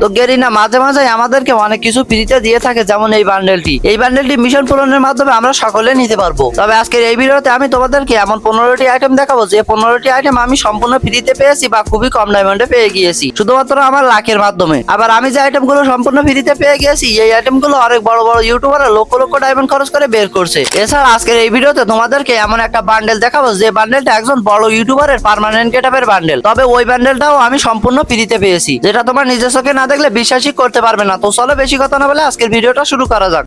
তো গেরিনা মাঝে মাঝে আমাদেরকে অনেক কিছু ফ্রিতে দিয়ে থাকে যেমন এই বান্ডেলটি এই বান্ডেলটি মিশন পূরণের মাধ্যমে আমরা সকলে নিতে পারব। তবে আজকের এই ভিডিওতে আমি তোমাদেরকে এমন পনেরোটি আইটেম দেখাবো, যে পনেরোটি আইটেম আমি সম্পূর্ণ ফ্রিতে পেয়েছি বা খুবই কম ডায়মন্ডে পেয়ে গিয়েছি। শুধুমাত্র আমার লাখের মাধ্যমে। আবার আমি যে আইটেমগুলো সম্পূর্ণ ফ্রিতে পেয়ে গিয়েছি, এই আইটেমগুলো অনেক বড় বড় ইউটিউবার লক্ষ লক্ষ ডায়মন্ড খরচ করে বের করছে। এছাড়া আজকের এই ভিডিওতে তোমাদেরকে এমন একটা বান্ডেল দেখাবো, যে বান্ডেলটা একজন বড় ইউটিউবারের পার্মানেন্ট গেটআপের বান্ডেল তবে ওই বান্ডেলটাও আমি সম্পূর্ণ ফ্রিতে পেয়েছি, যেটা তোমার নিজস্বকে না দেখলে বিশ্বাসই করতে পারবে না। তো চলো বেশি কথা না বলে আজকের ভিডিওটা শুরু করা যাক।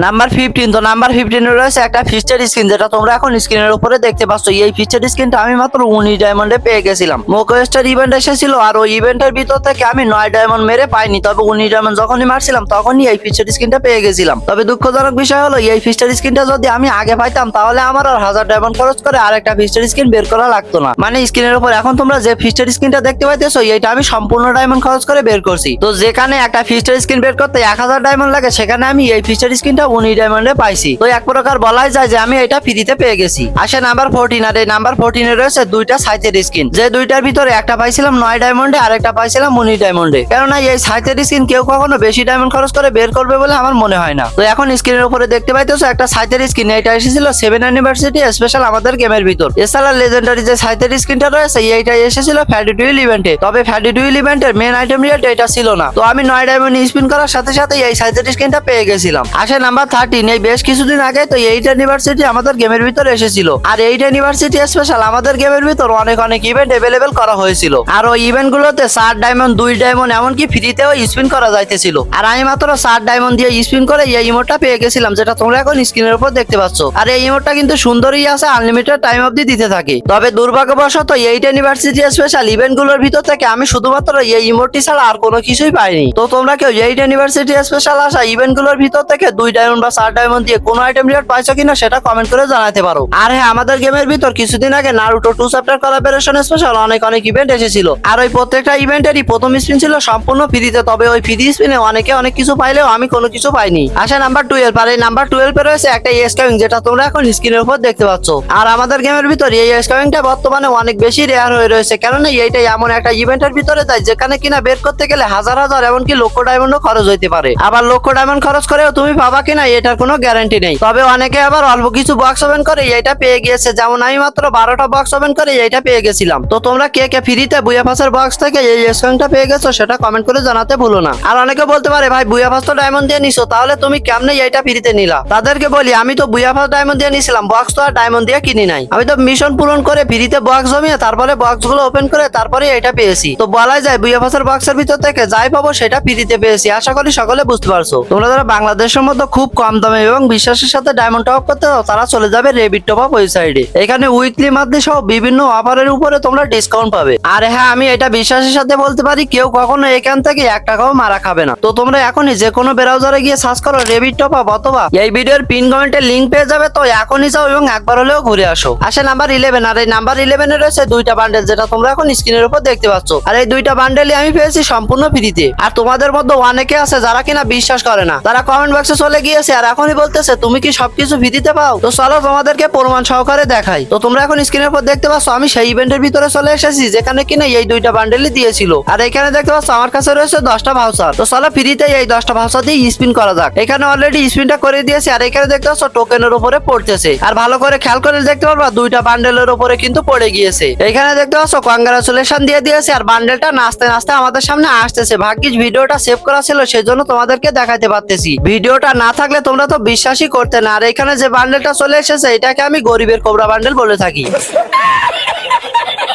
নাম্বার ফিফটিন তো নাম্বার ফিফটিন রয়েছে একটা ফিস্টার স্ক্রিন যেটা তোমরা এখন স্ক্রিনের উপরে দেখতে পাচ্ছ। এই ফিস্টার স্ক্রিনটা আমি মাত্র উনিশ ডায়মন্ডে পেয়ে গেছিলাম। মোকোয়েস্টার ইভেন্ট এসেছিল আর ওই ইভেন্টের ভিতর থেকে আমি নয় ডায়মন্ড মেরে পাইনি। তবে উনিশ ডায়মন্ড যখনই মারছিলাম, তখনই এই ফিস্টার স্ক্রিনটা পেয়ে গেছিলাম। তবে দুঃখজনক বিষয় হলো, এই ফিস্টার স্ক্রিনটা যদি আমি আগে পাইতাম, তাহলে আমার আর হাজার ডায়মন্ড খরচ করে আর একটা ফিস্টার স্ক্রিন বের করা লাগতো না। মানে স্ক্রিনের উপর এখন তোমরা যে ফিস্টার স্ক্রিনটা দেখতে পাইতেছো, এইটা আমি সম্পূর্ণ ডায়মন্ড খরচ করে বের করছি। তো যেখানে একটা ফিস্টার স্ক্রিন বের করতে এক হাজার ডায়মন্ড লাগে, সেখানে আমি এই ফিস্টার স্ক্রিনটা উনিশ ডায়মন্ডে পাইছি। তো এক প্রকার বলাই যায় যে আমি এটা ফ্রিতে পেয়ে গেছি। আসে নাম্বার ফোরটিন আর এই নাম্বার ফোরটিনে রয়েছে দুইটা সাইটের স্ক্রিন যে দুইটার ভিতরে একটা পাইছিলাম নয় ডায়মন্ডে আর একটা পাইছিলাম উনিশ ডায়মন্ডে কেননা এই সাইটের স্ক্রিন কেউ কখনো বেশি ডায়মন্ড খরচ করে বের করবে বলে আমার মনে হয় না। তো এখন স্ক্রিনের উপরে দেখতে পাইতেছো একটা সাইটের স্ক্রিন এটা এসেছিল সেভেন ইউনিভার্সিটি স্পেশাল আমাদের গেমের ভিতর। এছাড়া লেজেন্ডারি যে সাইটের স্ক্রিনটা রয়েছে এইটা এসেছিল ফ্যাডি টুইল ইভেন্টে তবে ফ্যাডি টুইল ইভেন্টের মেন আইটেম রিয়েট এটা ছিল না। তো আমি নয় ডায়মন্ড স্পিন করার সাথে সাথে এই সাইটের স্ক্রিনটা পেয়ে গেছিলাম। আসে নাম্বার থার্টিন এই বেশ কিছুদিন আগে তো এইট ইউনিভার্সিটি আমাদের গেমের ভিতর এসেছিল। আর এইট ইউনিভার্সিটি স্পেশাল আমাদের গেমের ভিতর অনেক অনেক ইভেন্ট অ্যাভেলেবেল করা হয়েছিল। আর ওই ইভেন্ট গুলোতে চার ডায়মন্ড দুই ডায়মন্ড এমনকি ফ্রিতেও স্পিন করা যাইতেছিল। আর আমি মাত্র চার ডায়মন্ড দিয়ে স্পিন করে এই ইমোটটা পেয়ে গেছিলাম, যেটা তোমরা এখন স্ক্রিনের উপর দেখতে পাচ্ছ। আর এই ইমোটটা কিন্তু সুন্দরই আছে আনলিমিটেড টাইম অবধি দিতে থাকে। তবে দুর্ভাগ্যবশত এইট ইউনিভার্সিটি স্পেশাল ইভেন্টগুলোর ভিতর থেকে আমি শুধুমাত্র এই ইমোটটি ছাড়া আর কোনো কিছুই পাইনি। তো তোমরা কেউ এইট ইউনিভার্সিটি স্পেশাল আসা ইভেন্টগুলোর ভিতর থেকে দুই ডায়মন্ড বা চার ডায়মন্ড দিয়ে কোনো আইটেম রিয়ার পাইছো কিনা সেটা কমেন্ট করে জানাতে পারো। আর হ্যাঁ আমাদের গেমের ভিতর কিছুদিন আগে Naruto two chapter collaboration special অনেক অনেক ইভেন্ট এসেছিল। আর ওই প্রত্যেকটা ইভেন্টেরই প্রথম স্পিন ছিল সম্পূর্ণ ফ্রিতে তবে ওই ফ্রি স্পিনে অনেকে অনেক কিছু পাইলেও আমি কোনো কিছু পাইনি। আসে নাম্বার টুয়েলভ আর এই নাম্বার টুয়েলভ এ রয়েছে একটা স্ক্যামিং যেটা তোমরা এখন স্ক্রিনের উপর দেখতে পাচ্ছ। আর আমাদের গেমের ভিতর এই স্ক্যামিংটা বর্তমানে অনেক বেশি রেয়ার হয়ে রয়েছে, কেননা এইটা এমন একটা ইভেন্টের ভিতরে যায় যেখানে কিনা বের করতে গেলে হাজার হাজার, এমনকি লক্ষ ডায়মন্ডও খরচ হইতে পারে। আবার লক্ষ ডায়মন্ড খরচ করেও তুমি পাবা কিনা এটার কোনো গ্যারান্টি নেই। তবে অনেকে আবার অল্প কিছু বক্স ওপেন করে, এইটা পেয়ে গিয়েছে। যেমন আমি মাত্র বারোটা বক্স ওপেন করে, এইটা পেয়ে গেছিলাম। তো তোমরা কে কে ফ্রিতে বুয়া ফাসের বক্স থেকে এই স্ক্যামটা পেয়ে গেছো, সেটা কমেন্ট করে জানাতে ভুলো না। আর অনেকে বলতে পারে, ভাই বুয়া ফাস তো ডায়মন্ড দিয়ে নিছো, তাহলে তুমি কেমনে এইটা ফ্রিতে নিলা? তাদেরকে বলি, আমি তো বুয়া ফাস ডায়মন্ড দিয়ে নিছিলাম বক্স তো আর ডায়মন্ড দিয়ে কিনি নাই। আমি তো মিশন পূরণ করে ফ্রিতে বক্স জমিয়ে, তারপরে বক্সগুলো ওপেন করে, তারপরে এটা পেয়েছি। তো বলাই যায় বুয়া ফাসের বক্সের ভিতর থেকে যাই পাবো, সেটা ফ্রিতে পেয়েছি। আশা করি সকলে বুঝতে পারছ। তোমরা যারা বাংলাদেশের মধ্যে খুব কম দামে এবং বিশ্বাসের সাথে ডায়মন্ড টপ করতে তারা চলে যাবে রেবিট টপ আপ ওয়েবসাইটে এখানে উইকলি মান্থলি সহ বিভিন্ন অফারের উপরে তোমরা ডিসকাউন্ট পাবে। আর হ্যাঁ আমি এটা বিশ্বাসের সাথে বলতে পারি, কেউ কখনো এখান থেকে এক টাকাও মারা খাবে না। তো তোমরা এখনই যে কোনো ব্রাউজারে গিয়ে সার্চ করো রেবিট টপ আপ অথবা এই ভিডিওর পিন কমেন্টের লিঙ্ক পেয়ে যাবে, তো এখনই যাও এবং একবার হলেও ঘুরে আসো। আসে নাম্বার ইলেভেন আর এই নাম্বার ইলেভেনে রয়েছে দুইটা বান্ডেল যেটা তোমরা এখন স্ক্রিনের উপর দেখতে পাচ্ছ। আর এই দুইটা বান্ডেলই আমি পেয়েছি সম্পূর্ণ ফ্রিতে আর তোমাদের মধ্যে অনেকে আছে যারা কিনা বিশ্বাস করে না, তারা কমেন্ট বক্সে চলে গিয়েছে আর এখনই বলতেছে, তুমি কি সবকিছু ফ্রিতে পাও? তো চলো তোমাদেরকে প্রমাণ সহকারে দেখাই। তো তোমরা এখন স্ক্রিনের উপর দেখতে পাচ্ছ, আমি সেই ইভেন্টের ভিতরে চলে এসেছি, যেখানে কিনা এই দুইটা বান্ডেলই দিয়েছিল। আর এখানে দেখতে পাচ্ছ, আমার কাছে রয়েছে দশটা ভাউচার তো চলো ফ্রিতে এই দশটা ভাউচার দিয়ে স্পিন করা যাক। এখানে অলরেডি স্পিনটা করে দিয়েছি, আর এখানে দেখতে পাচ্ছ টোকেনের উপরে পড়তেছে। আর ভালো করে খেয়াল করে দেখতে পারবা, দুইটা বান্ডেলের উপরে কিন্তু পড়ে গিয়েছে। এখানে দেখতে পাচ্ছ কংগ্রাচুলেশন দিয়ে দিয়েছে, আর বান্ডেলটা নাচতে নাচতে আমাদের সামনে আসতেছে। ভাগ্যিস ভিডিওটা সেভ করা ছিল, সেজন্য তোমাদেরকে দেখাতে পারতেছি। ভিডিওটা না থাকলে তোমরা তো বিশ্বাসই করতে না। আর এখানে যে বান্ডেলটা চলে এসেছে, এটাকে আমি গরিবের কোবরা বান্ডেল বলে থাকি।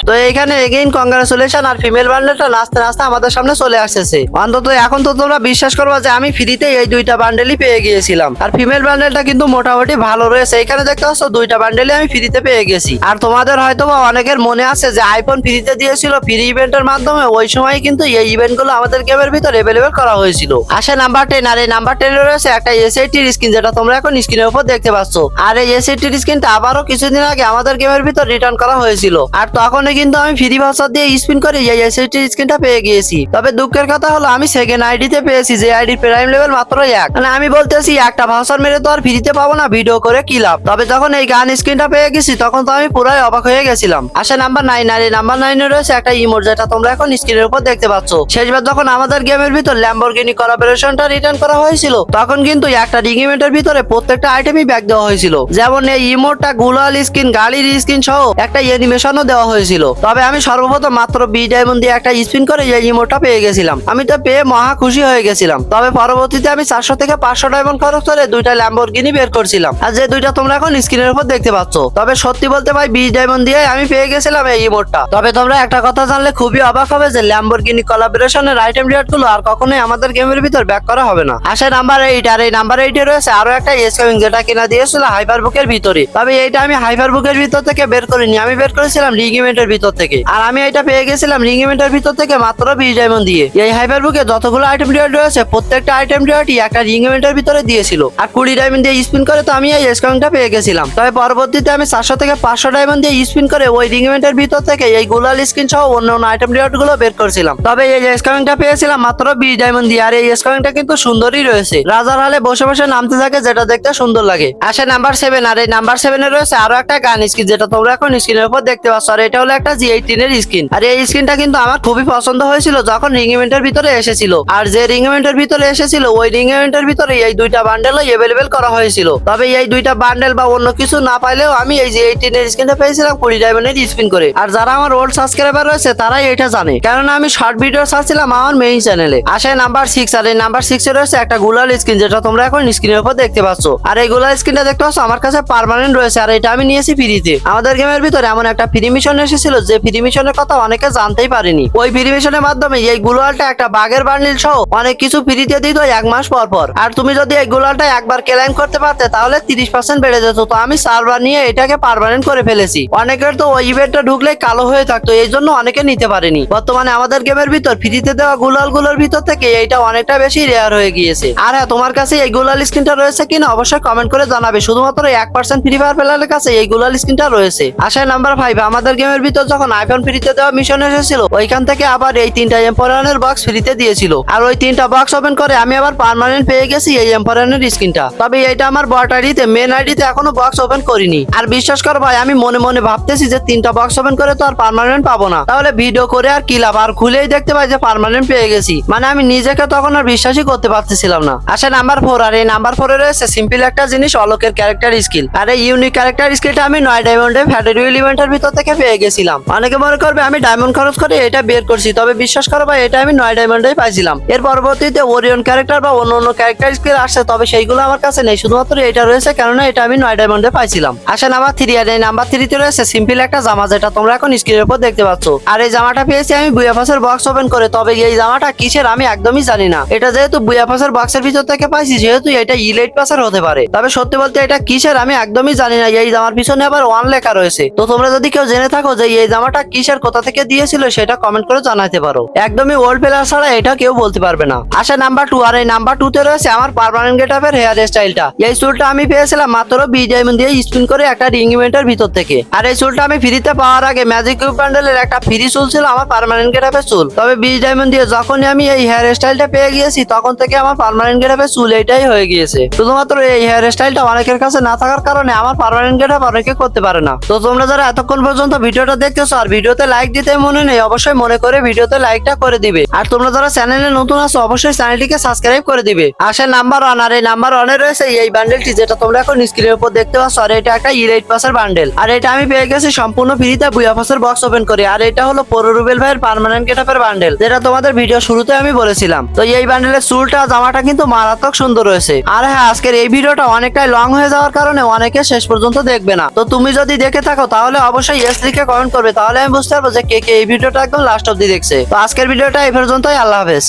তো এখানে এগেইন কংগ্রাচুলেশন আর ফিমেল বান্ডেলটা নাচতে নাচতে আমাদের সামনে চলে আসতেছে। অন্তত এখন তো তোমরা বিশ্বাস করবা যে আমি ফ্রিতে এই দুইটা বান্ডেলই পেয়ে গিয়েছিলাম। আর ফিমেল বান্ডেলটা কিন্তু মোটামুটি ভালো রয়েছে। এখানে দেখতে পাচ্ছ দুইটা বান্ডেলই আমি ফ্রিতে পেয়ে গেছি। আর তোমাদের হয়তো অনেকের মনে আছে যে আইফোন ফ্রিতে দিয়েছিল ফ্রি ইভেন্টের মাধ্যমে, ওই সময় কিন্তু এই ইভেন্টগুলো আমাদের গেমের ভিতর এভেলেবেল করা হয়েছিল। আসে নাম্বার টেন আর এই নাম্বার টেন রয়েছে একটা এসআইটির স্ক্রিন যেটা তোমরা এখন স্ক্রিনের উপর দেখতে পাচ্ছ। আর এই এসআইটির স্ক্রিনটা আবারও কিছুদিন আগে আমাদের গেমের ভিতর রিটার্ন করা হয়েছিল। আর তখনই কিন্তু আমি ফ্রি ভাউচার দিয়ে স্পিন করে এই এসএসডি স্ক্রিনটা পেয়ে গিয়েছি। তবে দুঃখের কথা হলো, আমি সেকেন্ড আইডিতে পেয়েছি, যে আইডির প্রাইম লেভেল মাত্র এক। মানে আমি বলতেছি, একটা ভাউচার মেরে তো আর ফ্রিতে পাবো না ভিডিও করে কি লাভ? তবে যখন এই গান স্ক্রিনটা পেয়ে গেছি, তখন তো আমি পুরাই অবাক হয়ে গেছিলাম। আসে নাম্বার নাইন আর এই নাম্বার নাইনে রয়েছে একটা ইমোট যেটা তোমরা এখন স্ক্রিনের উপর দেখতে পাচ্ছ। শেষবার যখন আমাদের গেমের ভিতর ল্যাম্বরগিনি কলাবোরেশনটা রিটার্ন করা হয়েছিল, তখন কিন্তু একটা রিগিমেন্টের ভিতরে প্রত্যেকটা আইটেমই ব্যাগ দেওয়া হয়েছিল। যেমন এই ইমোটটা গুলাল স্কিন গাড়ির স্কিন সহ একটা অ্যানিমেশনও দেওয়া হয়েছিল। তবে আমি সর্বপ্রথম মাত্র বি ডায়মন্ড দিয়ে একটা স্পিন করে এই ইমোটটা পেয়ে গেছিলাম। আমি তো পেয়ে মহা খুশি হয়ে গেছিলাম। তবে পরবর্তীতে আমি চারশো থেকে পাঁচশো ডায়মন্ড খরচ করে দুইটা ল্যাম্বরগিনি বের করছিলাম। আর যে দুইটা তোমরা এখন স্ক্রিনের উপর দেখতে পাচ্ছ। তবে সত্যি বলতে ভাই বি ডায়মন্ড দিয়ে আমি পেয়ে গেছিলাম এই ইমোটটা তবে তোমরা একটা কথা জানলে খুবই অবাক হবে যে ল্যাম্বরগিনি কলাবোরেশনের আইটেম রিয়ার্ডগুলো আর কখনোই আমাদের গেমের ভিতর ব্যাক করা হবে না। আসে নাম্বার এইট আর এই নাম্বার এইটে রয়েছে আরও একটা এসকামিং যেটা কিনা দিয়েছিল হাইপার বুকের ভিতরে। তবে এইটা আমি হাইপার বুকের ভিতর থেকে বের করিনি। আমি বের করেছিলাম রিগিমেন্টের ভিতর থেকে। আর আমি এটা পেয়ে গেছিলাম রিগিমেন্টের ভিতর থেকে মাত্র বিশ ডায়মন্ড দিয়ে। এই হাইপার বুকে যতগুলো আইটেম রিয়ার্ড রয়েছে, প্রত্যেকটা আইটেম রিয়ার্ডই একটা রিগিমেন্টের ভিতরে দিয়েছিল। আর কুড়ি ডায়মন্ড দিয়ে স্পিন করে তো আমি এই এসকামিংটা পেয়ে গেছিলাম। তবে পরবর্তীতে আমি চারশো থেকে পাঁচশো ডায়মন্ড দিয়ে স্পিন করে ওই রিগিমেন্টের ভিতর থেকে এই গুলাল স্কিন সহ অন্য অন্য আইটেম রিয়ার্ডগুলো বের করেছিলাম। তবে এই এসকামিংটা পেয়েছিলাম মাত্র বিশ ডায়মন্ড দিয়ে। আর এই এসকামিংটা কিন্তু সুন্দরই রয়েছে। রাজার হালে বসে বসে নামতে থাকে, যেটা দেখতে সুন্দর লাগে। আসে নাম্বার সেভেন আর এই নাম্বার সেভেনে রয়েছে আরও একটা গান স্কিন যেটা তোমরা এখন স্ক্রিনের উপর দেখতে পাচ্ছ। আর এটা হলো একটা জি এইটিনের স্কিন আর এই স্কিনটা কিন্তু আমার খুবই পছন্দ হয়েছিল যখন রিং ইভেন্টের ভিতরে এসেছিল। আর যে রিং ইভেন্টের ভিতরে এসেছিল, ওই রিং ইভেন্টের ভিতরে এই দুইটা বান্ডেলও এভেলেবেল করা হয়েছিল। তবে এই দুইটা বান্ডেল বা অন্য কিছু না পাইলেও আমি এই যে এইটিনের স্কিনটা পেয়েছিলাম কুড়ি ডায়মন্ডের স্পিন করে। আর যারা আমার ওল্ড সাবস্ক্রাইবার রয়েছে, তারাই এটা জানে। কেননা আমি শর্ট ভিডিও ছাড়ছিলাম আমার মেইন চ্যানেলে আসে নাম্বার সিক্স আর এই নাম্বার সিক্স এ রয়েছে একটা গুলাল স্ক্রিন যেটা তোমরা এখন স্ক্রিনের উপর দেখতে পাচ্ছ। আর এই গুলাল স্ক্রিনটা দেখতে পাচ্ছ, আমার কাছে পার্মানেন্ট রয়েছে, আর এটা আমি নিয়েছি ফ্রিতে আমাদের গেমের ভিতরে এমন একটা ফ্রি মিশন এসেছিল যে ফ্রি মিশনের কথা অনেকে জানতেই পারেনি। ওই ফ্রি মিশনের মাধ্যমে এই গুলালটা একটা বাগের বান্ডিল সহ অনেক কিছু ফ্রিতে দিত এক মাস পর পর। আর তুমি যদি এই গুলালটা একবার ক্লেম করতে পারতে, তাহলে তিরিশ পার্সেন্ট বেড়ে যেত। তো আমি সার্ভার নিয়ে এটাকে পার্মানেন্ট করে ফেলেছি। অনেকের তো ওই ইভেন্টটা ঢুকলে কালো হয়ে থাকতো, এই জন্য অনেকে নিতে পারেনি। বর্তমানে আমাদের গেমের ভিতর ফ্রিতে দেওয়া গুলালগুলোর ভিতর থেকে এইটা অনেকটা বেশি রেয়ার হয়ে গিয়েছে। আর হ্যাঁ তোমার কাছে এই গুলাল স্ক্রিনটা রয়েছে কিনা অবশ্যই কমেন্ট করে জানাবে। শুধুমাত্র এক পার্সেন্ট ফ্রি ফায়ার প্লেয়ারের কাছে এই গুলাল স্ক্রিনটা রয়েছে। আশায় নাম্বার ফাইভ আমাদের গেমের ভিতর যখন আইফোন ফ্রিতে দেওয়া মিশন এসেছিল, ওইখান থেকে আবার এই তিনটা এম্পোরানের বক্স ফ্রিতে দিয়েছিল। আর ওই তিনটা বক্স ওপেন করে আমি আবার পার্মানেন্ট পেয়ে গেছি এই এম্পোরানের স্ক্রিনটা। তবে এইটা আমার বট আইডিতে মেন আইডিতে এখনও বক্স ওপেন করিনি। আর বিশ্বাস কর ভাই, আমি মনে মনে ভাবতেছি যে তিনটা বক্স ওপেন করে তো আর পার্মানেন্ট পাবো না। তাহলে ভিডিও করে আর কি লাভ? আর খুলেই দেখতে পাই যে পার্মানেন্ট পেয়ে গেছি। মানে আমি নিজেকে তখন আর বিশ্বাসই করতে পারতেছিলাম না। আসে নাম্বার ফোর আর এই নাম্বার ফোরে রয়েছে সিম্পল একটা জিনিস, অলোকের ক্যারেক্টার স্কিল আর এই ইউনিক ক্যারেক্টার স্কিলটা আমি নয় ডায়মন্ডে ফ্যাটারিউল ইভেন্টের ভিতর থেকে পেয়ে গেছিলাম। অনেকে মনে করবে আমি ডায়মন্ড খরচ করে এটা বের করছি, তবে বিশ্বাস করো ভাই, এটা আমি নয় ডায়মন্ডেই পাইছিলাম। এর পরবর্তীতে ওরিয়ন ক্যারেক্টার বা অন্য অন্য ক্যারেক্টার স্কিল আসছে, তবে সেইগুলো আমার কাছে নেই, শুধুমাত্র এটা রয়েছে, কেননা এটা আমি নয় ডায়মন্ডে পাইছিলাম। আসে নাম্বার থ্রি আর এই নাম্বার থ্রিতে রয়েছে সিম্পল একটা জামা, যেটা তোমরা এখন স্ক্রিনের উপর দেখতে পাচ্ছ। আর এই জামাটা পেয়েছি আমি বুয়াফাসের বক্স ওপেন করে, তবে এই জামাটা কিসের আমি একদমই জানি না। এটা যেহেতু বুয়াফাসের বক্সের ভিতর থেকে পাইছি, যেহেতু এটা ইলেট পাসের হতে পারে। তবে সত্যি বলতে এটা কিসের আমি একদমই জানি না, এই জামার পিছনে আবার ওয়ান লেখা রয়েছে। তো তোমরা যদি কেউ জেনে থাকো যে এই জামাটা কিসের, কোথা থেকে দিয়েছিল সেটা কমেন্ট করে জানাতে পারো। একদমই ওল্ড প্লেয়ার ছাড়া এটা কেউ বলতে পারবে না। আসে নাম্বার টু আর এই নাম্বার টু তে রয়েছে আমার পার্মানেন্ট গেট আপের হেয়ার স্টাইলটা এই চুলটা আমি পেয়েছিলাম মাত্র বি ডায়মন্ড দিয়ে স্পিন করে একটা রিং ইভেন্টের ভিতর থেকে। আর এই চুলটা আমি ফ্রিতে পাওয়ার আগে ম্যাজিক কিউব বান্ডেলের একটা ফ্রি চুল ছিল আমার পার্মানেন্ট গেট আপের চুল। তবে বি ডায়মন্ড দিয়ে যখনই আমি এই হেয়ার স্টাইলটা পেয়ে গিয়েছি, তখন থেকে আমার পার্মানেন্ট গেট আপের চুল এটাই হয়ে গিয়েছে। শুধুমাত্র এই হেয়ার স্টাইলটা অনেকের কাছে না থাকার কারণে আমার পার্মানেন্ট গেট আপ অনেকে করতে পারে না। তো তোমরা যারা এতক্ষণ পর্যন্ত ভিডিওটা দেখতেছো আর ভিডিওতে লাইক দিতে মনে নেই, অবশ্যই মনে করে ভিডিওতে লাইকটা করে দিবে। আর তোমরা যারা চ্যানেলে নতুন আছো, অবশ্যই চ্যানেলটিকে সাবস্ক্রাইব করে দিবে। আসে নাম্বার ওয়ান আর এই নাম্বার ওয়ানে রয়েছে এই বান্ডেলটি যেটা তোমরা এখন স্ক্রিনের উপর দেখতে পাচ্ছ, আর এটা একটা ইলাইট পাসের বান্ডেল আর এটা আমি পেয়ে গেছি সম্পূর্ণ ফ্রিতে বুয়া পাসের বক্স ওপেন করে। আর এটা হলো পরো রুবেল ভাইয়ের পার্মানেন্ট গেটআপের বান্ডেল যেটা তোমাদের ভিডিও শুরুতে আমি বলেছিলাম। তো এই বান্ডেলের চুলটা, জামাটা কিন্তু মারাত্মক সুন্দর রয়েছে। আর হ্যাঁ আজকের এই ভিডিওটা অনেকটাই লং হয়ে যাওয়ার কারণে অনেকে শেষ পর্যন্ত দেখবে না। তো তুমি যদি দেখে থাকো, তাহলে অবশ্যই এস লিখে কমেন্ট করবে, তাহলে আমি বুঝতে পারব যে কে কে এই ভিডিওটা একদম লাস্ট অব্দি দেখছে। তো আজকের ভিডিওটা এই পর্যন্তই, আল্লাহ হাফেজ।